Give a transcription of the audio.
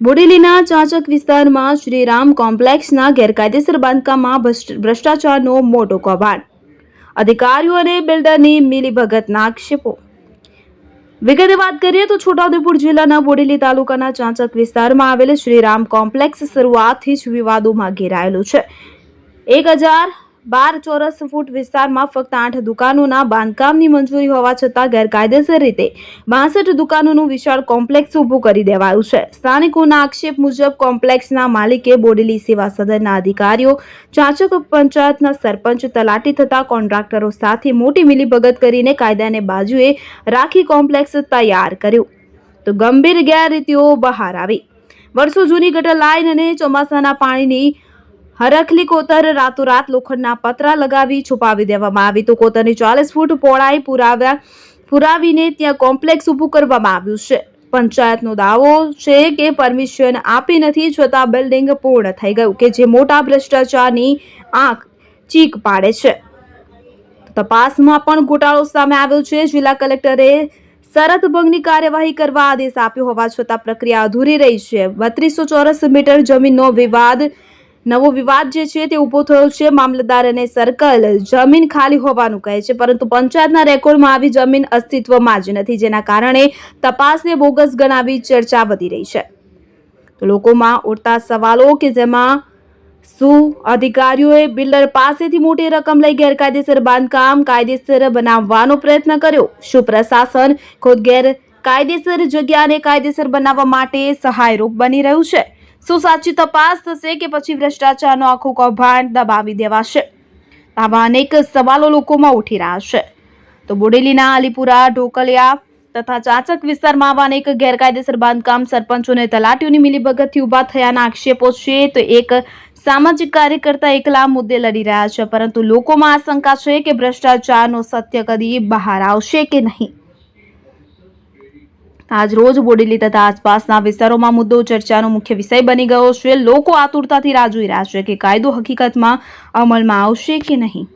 બોડેલીના ચાચક વિસ્તારમાં શ્રીરામ કોમ્પ્લેક્સના ગેરકાયદેસર બાંધકામમાં ભ્રષ્ટાચારનો મોટો કૌભાંડ. અધિકારીઓ અને બિલ્ડરની મિલીભગતના આક્ષેપો. વિગતે વાત કરીએ તો છોટાઉદેપુર જિલ્લાના બોડેલી તાલુકાના ચાંચક વિસ્તારમાં આવેલ શ્રીરામ કોમ્પ્લેક્સ શરૂઆતથી જ વિવાદોમાં ઘેરાયેલું છે. એક હજાર બાર ચોરસ ફૂટ વિસ્તારમાં ફક્ત આઠ દુકાનોના બાંધકામની મંજૂરી હોવા છતાં ગેરકાયદેસર રીતે બાસઠ દુકાનોનું વિશાળ કોમ્પ્લેક્સ ઊભું કરી દેવાયું છે. સ્થાનિકોના આક્ષેપ મુજબ કોમ્પ્લેક્સના માલિકે બોડેલી સેવા સદનના અધિકારીઓ ચાચક પંચાયતના સરપંચ તલાટી તથા કોન્ટ્રાક્ટરો સાથે મોટી મિલીભગત કરીને કાયદાને બાજુએ રાખી કોમ્પ્લેક્સ તૈયાર કર્યું. તો ગંભીર ગેરરીતિઓ બહાર આવી. વર્ષો જૂની ગટર લાઇન અને ચોમાસાના પાણીની હરખલી કોતર રાતોરાત લોખંડના પતરા લગાવી છુપાવી દેવામાં આવી. તો કોતરની ચાલીસ ફૂટ પહોળાઈ પુરાવ્યા, પુરાવીને ત્યાં કોમ્પ્લેક્સ ઊભું કરવામાં આવ્યું છે. પંચાયતનો દાવો છે કે પરમિશન આપી નથી છતાં બિલ્ડિંગ પૂર્ણ થઈ ગયું કે જે મોટા ભ્રષ્ટાચારની આંખ ચીક પાડે છે. તપાસમાં પણ ગોટાળો સામે આવ્યો છે. જિલ્લા કલેક્ટરે શરત ભંગની કાર્યવાહી કરવા આદેશ આપ્યો હોવા છતાં પ્રક્રિયા અધૂરી રહી છે. બત્રીસો ચોરસ મીટર જમીનનો વિવાદ નવો વિવાદ જે છે તે ઊભો થયો છે. મામલતદાર અને સર્કલ જમીન ખાલી હોવાનું કહે છે, પરંતુ પંચાયતના રેકોર્ડમાં આવી જમીન અસ્તિત્વમાં જ નથી, જેના કારણે તપાસને બોગસ ગણાવી ચર્ચા વધી રહી છે. લોકોમાં ઉઠતા સવાલો કે જેમાં શું અધિકારીઓએ બિલ્ડર પાસેથી મોટી રકમ લઈ ગેરકાયદેસર બાંધકામ કાયદેસર બનાવવાનો પ્રયત્ન કર્યો? શું પ્રશાસન ખુદ ગેરકાયદેસર જગ્યાને કાયદેસર બનાવવા માટે સહાયરૂપ બની રહ્યું છે? શું સાચી તપાસ થશે કે પછી ભ્રષ્ટાચારનો આખું કૌભાંડ દબાવી દેવાશે? આવા અનેક સવાલો લોકોમાં ઉઠી રહ્યા છે. તો બોડેલીના અલીપુરા ઢોકલિયા તથા ચાચક વિસ્તારમાં આવા અનેક ગેરકાયદેસર બાંધકામ સરપંચો અને તલાટીઓની મિલીભગતથી ઊભા થયાના આક્ષેપો છે, તો એક સામાજિક કાર્યકર્તા એકલા મુદ્દે લડી રહ્યા છે, પરંતુ લોકોમાં આશંકા છે કે ભ્રષ્ટાચારનો સત્ય કદી બહાર આવશે કે નહીં. આજ રોજ બોડેલી તથા આસપાસના વિસ્તારોમાં મુદ્દો ચર્ચાનો મુખ્ય વિષય બની ગયો છે. લોકો આતુરતાથી રાહ જોઈ રહ્યા છે કે કાયદો હકીકતમાં અમલમાં આવશે કે નહીં.